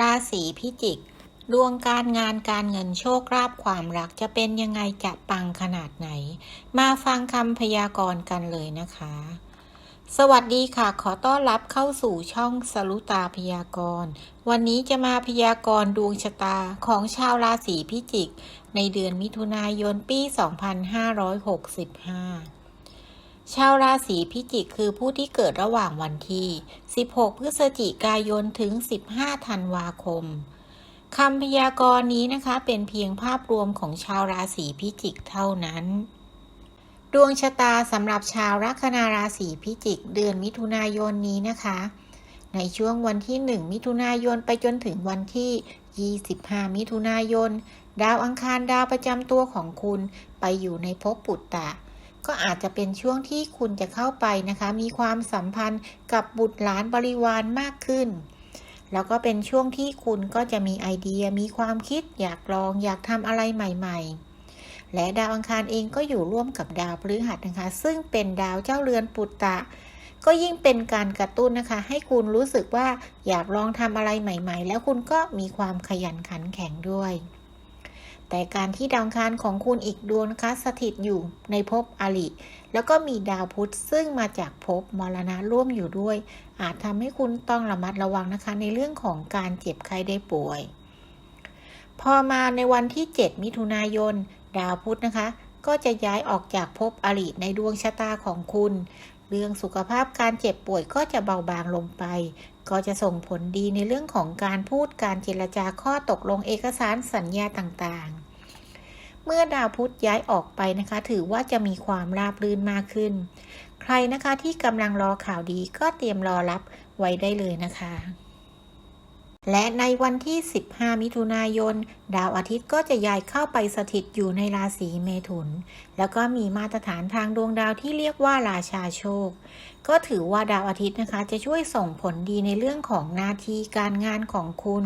ราศีพิจิก ดวงการงานการเงินโชคลาภความรักจะเป็นยังไงจะปังขนาดไหน มาฟังคำพยากรณ์กันเลยนะคะ สวัสดีค่ะ ขอต้อนรับเข้าสู่ช่องสรุตาพยากรณ์ วันนี้จะมาพยากรณ์ดวงชะตาของชาวราศีพิจิก ในเดือนมิถุนายนปี 2565 ชาวราศีพิจิกคือผู้ที่เกิดระหว่างวันที่ 16 พฤศจิกายนถึง 15 ธันวาคมคำพยากรณ์นี้นะคะเป็นเพียงภาพรวมของชาวราศีพิจิกเท่านั้น ดวงชะตาสำหรับชาวลัคนาราศีพิจิก เดือนมิถุนายนนี้นะคะ ในช่วงวันที่ 1 มิถุนายนไปจนถึงวันที่ 25 มิถุนายน ดาวอังคารดาวประจำตัวของคุณไปอยู่ในภพปุตตะ ก็อาจจะเป็นช่วงที่คุณจะเข้าไปนะคะ มีความสัมพันธ์กับบุตรหลานบริวารมากขึ้น แล้วก็เป็นช่วงที่คุณก็จะมีไอเดียมีความคิดอยากลองอยากทำอะไรใหม่ ๆและดาวอังคารเองก็อยู่ร่วมกับดาวพฤหัสนะคะ ซึ่งเป็นดาวเจ้าเรือนปุตตะ ก็ยิ่งเป็นการกระตุ้นนะคะ ให้คุณรู้สึกว่าอยากลองทำอะไรใหม่ ๆ แล้วคุณก็มีความขยันขันแข็งด้วย แต่การที่ดาวคารของคุณอีกดวงนะคะสถิตอยู่ในภพอริแล้วก็มีดาวพุธซึ่งมาจากภพมรณะร่วมอยู่ด้วย อาจทำให้คุณต้องระมัดระวังนะคะในเรื่องของการเจ็บไข้ได้ป่วย พอมาในวันที่ 7 มิถุนายน ดาวพุธนะคะ ก็จะย้ายออกจากภพอริในดวงชะตาของคุณ เรื่องสุขภาพการเจ็บป่วยก็จะเบาบางลงไป ก็จะส่งผลดีในเรื่องของการพูดการเจรจาข้อตกลงเอกสารสัญญาต่างๆ เมื่อดาวพุธย้ายออกไปนะคะ ถือว่าจะมีความราบรื่นมากขึ้น ใครนะคะที่กำลังรอข่าวดีก็เตรียมรอรับไว้ได้เลยนะคะ และในวันที่ 15 มิถุนายน ดาวอาทิตย์ก็จะย้ายเข้าไปสถิตอยู่ในราศีเมถุน แล้วก็มีมาตรฐานทางดวงดาวที่เรียกว่าราชาโชค ก็ถือว่าดาวอาทิตย์นะคะ จะช่วยส่งผลดีในเรื่องของหน้าที่การงานของคุณ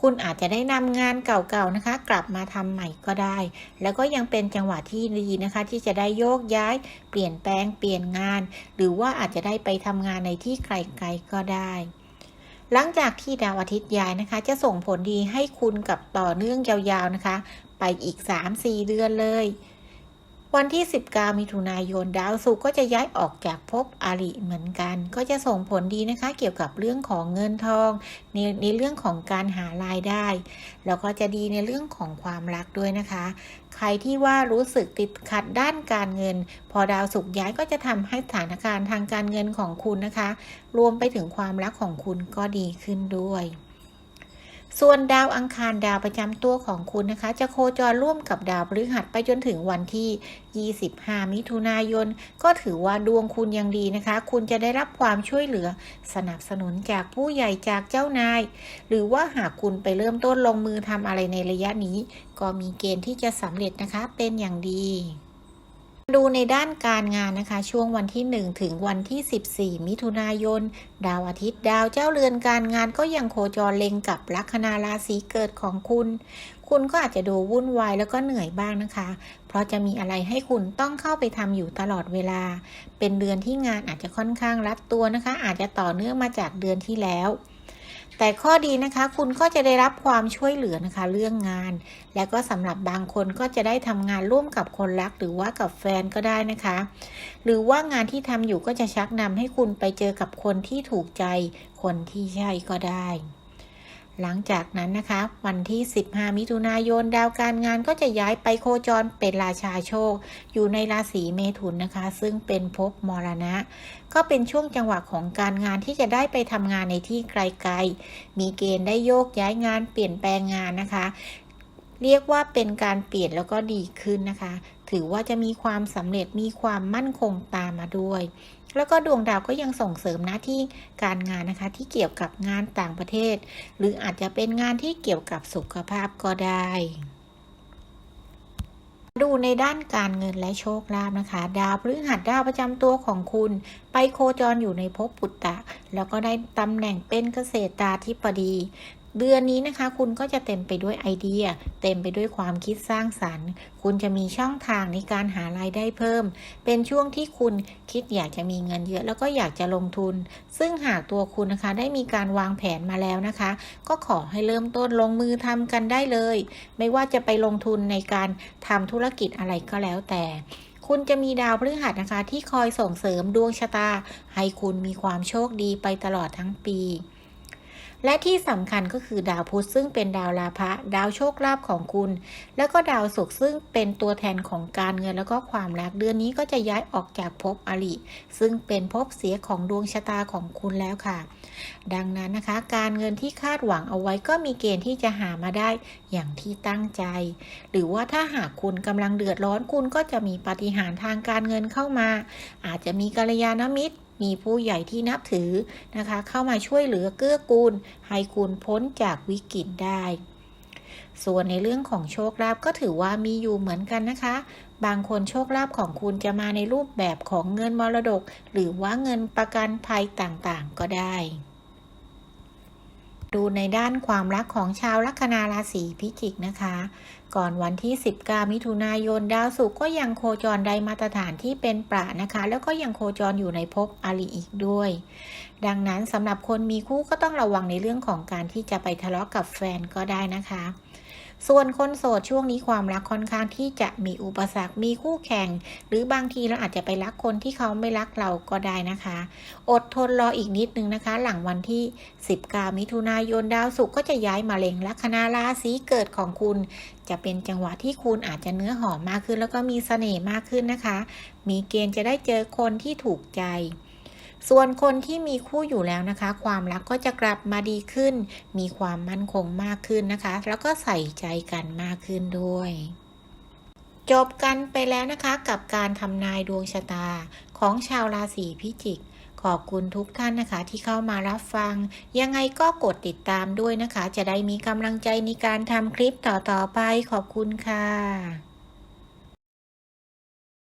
คุณอาจจะได้นำงานเก่าๆนะคะ กลับมาทำใหม่ก็ได้ แล้วก็ยังเป็นจังหวะที่ดีนะคะ ที่จะได้โยกย้าย เปลี่ยนแปลง เปลี่ยนงาน หรือว่าอาจจะได้ไปทำงานในที่ไกลๆก็ได้ หลังจากที่ดาวอาทิตย์ย้ายนะคะ จะส่งผลดีให้คุณกับต่อเนื่องยาวๆนะคะ ไปอีก 3-4 เดือนเลย วันที่ 19 มิถุนายนดาวศุกร์ก็จะย้ายออกจากภพอริเหมือนกัน ก็จะส่งผลดีนะคะ เกี่ยวกับเรื่องของเงินทองในในเรื่องของการหารายได้ แล้วก็จะดีในเรื่องของความรักด้วยนะคะ ใครที่ว่ารู้สึกติดขัดด้านการเงิน พอดาวศุกร์ย้ายก็จะทำให้สถานการณ์ทางการเงินของคุณนะคะ รวมไปถึงความรักของคุณก็ดีขึ้นด้วย ส่วนดาวอังคารดาวประจำตัวของคุณนะคะ จะโคจรร่วมกับดาวพฤหัสไปจนถึงวันที่ 25 มิถุนายน ก็ถือว่าดวงคุณยังดีนะคะ คุณจะได้รับความช่วยเหลือสนับสนุนจากผู้ใหญ่จากเจ้านาย หรือว่าหากคุณไปเริ่มต้นลงมือทำอะไรในระยะนี้ ก็มีเกณฑ์ที่จะสำเร็จนะคะเป็นอย่างดี ดูในด้านการงานนะคะ ช่วงวันที่ 1 ถึงวันที่ 14 มิถุนายน ดาวอาทิตย์ดาวเจ้าเรือนการงานก็ยังโคจรเล็งกับลัคนาราศีเกิดของคุณ คุณก็อาจจะดูวุ่นวายแล้วก็เหนื่อยบ้างนะคะ เพราะจะมีอะไรให้คุณต้องเข้าไปทำอยู่ตลอดเวลา เป็นเดือนที่งานอาจจะค่อนข้างรัดตัวนะคะ อาจจะต่อเนื่องมาจากเดือนที่แล้ว แต่ข้อดีนะคะคุณก็จะได้รับความช่วยเหลือนะคะเรื่องงาน และก็สำหรับบางคนก็จะได้ทำงานร่วมกับคนรักหรือว่ากับแฟนก็ได้นะคะ หรือว่างานที่ทำอยู่ก็จะชักนำให้คุณไปเจอกับคนที่ถูกใจ คนที่ใช่ก็ได้ หลังจากนั้นนะคะ วันที่ 15 มิถุนายนดาวการงานก็จะย้ายไปโคจรเป็นราชาโชค อยู่ในราศีเมถุนนะคะ ซึ่งเป็นภพมรณะ ก็เป็นช่วงจังหวะของการงานที่จะได้ไปทำงานในที่ไกลๆ มีเกณฑ์ได้โยกย้ายงานเปลี่ยนแปลงงานนะคะ เรียกว่าเป็นการเปลี่ยนแล้วก็ดีขึ้นนะคะ ถือว่าจะมีความสำเร็จมีความมั่นคงตามมาด้วย แล้วก็ดวงดาวก็ยังส่งเสริมหน้าที่การงานนะคะที่เกี่ยวกับงานต่างประเทศ หรืออาจจะเป็นงานที่เกี่ยวกับสุขภาพก็ได้ดูในด้านการเงินและโชคลาภนะคะ ดาวพฤหัสดาวประจำตัวของคุณ ไปโคจรอยู่ในภพปุตตะ แล้วก็ได้ตำแหน่งเป็นเกษตราธิบดี เดือนนี้นะคะ คุณก็จะเต็มไปด้วยไอเดีย เต็มไปด้วยความคิดสร้างสรรค์ คุณจะมีช่องทางในการหารายได้เพิ่ม เป็นช่วงที่คุณคิดอยากจะมีเงินเยอะ แล้วก็อยากจะลงทุน ซึ่งหากตัวคุณนะคะ ได้มีการวางแผนมาแล้วนะคะ ก็ขอให้เริ่มต้นลงมือทำกันได้เลย ไม่ว่าจะไปลงทุนในการทำธุรกิจอะไรก็แล้วแต่คุณจะมีดาวพฤหัสนะคะ ที่คอยส่งเสริมดวงชะตา ให้คุณมีความโชคดีไปตลอดทั้งปี และที่สำคัญก็คือดาวพุธซึ่งเป็นดาวลาภะดาวโชคลาภของคุณ แล้วก็ดาวศุกร์ซึ่งเป็นตัวแทนของการเงินแล้วก็ความรักเดือนนี้ก็จะย้ายออกจากภพอริซึ่งเป็นภพเสียของดวงชะตาของคุณแล้วค่ะ ดังนั้นนะคะ การเงินที่คาดหวังเอาไว้ก็มีเกณฑ์ที่จะหามาได้อย่างที่ตั้งใจ หรือว่าถ้าหากคุณกำลังเดือดร้อนคุณก็จะมีปาฏิหาริย์ทางการเงินเข้ามา อาจจะมีกัลยาณมิตร มีผู้ใหญ่ที่นับถือนะคะ เข้ามาช่วยเหลือเกื้อกูล ให้คุณพ้นจากวิกฤตได้ ส่วนในเรื่องของโชคลาภก็ถือว่ามีอยู่เหมือนกันนะคะ บางคนโชคลาภของคุณจะมาในรูปแบบของเงินมรดก หรือว่าเงินประกันภัยต่างๆ ก็ได้ ดูในด้านความรักของชาวลัคนาราศีพิจิกนะคะ ก่อนวันที่ 19 มิถุนายนดาวศุกร์ก็ยังโคจรไดมาตรฐานที่เป็นประนะคะ แล้วก็ยังโคจรอยู่ในภพอาลีอีกด้วย ดังนั้นสำหรับคนมีคู่ก็ต้องระวังในเรื่องของการที่จะไปทะเลาะกับแฟนก็ได้นะคะ ส่วนคนโสดช่วงนี้ความรักค่อนข้างที่จะมีอุปสรรคมีคู่แข่ง หรือบางทีเราอาจจะไปรักคนที่เขาไม่รักเราก็ได้นะคะ อดทนรออีกนิดนึงนะคะ หลังวันที่ 19 มิถุนายนดาวศุกร์ก็จะย้ายมาเล็งลัคนาราศีเกิดของคุณ จะเป็นจังหวะที่คุณอาจจะเนื้อหอมมากขึ้น แล้วก็มีเสน่ห์มากขึ้นนะคะ มีเกณฑ์จะได้เจอคนที่ถูกใจ ส่วนคนที่มีคู่อยู่แล้วนะคะ ความรักก็จะกลับมาดีขึ้น มีความมั่นคงมากขึ้นนะคะ แล้วก็ใส่ใจกันมากขึ้นด้วยจบกันไปแล้วนะคะกับการทำนายดวงชะตาของชาวราศีพิจิก ขอบคุณทุกท่านนะคะที่เข้ามารับฟัง ยังไงก็กดติดตามด้วยนะคะ จะได้มีกำลังใจในการทำคลิปต่อๆไปขอบคุณค่ะ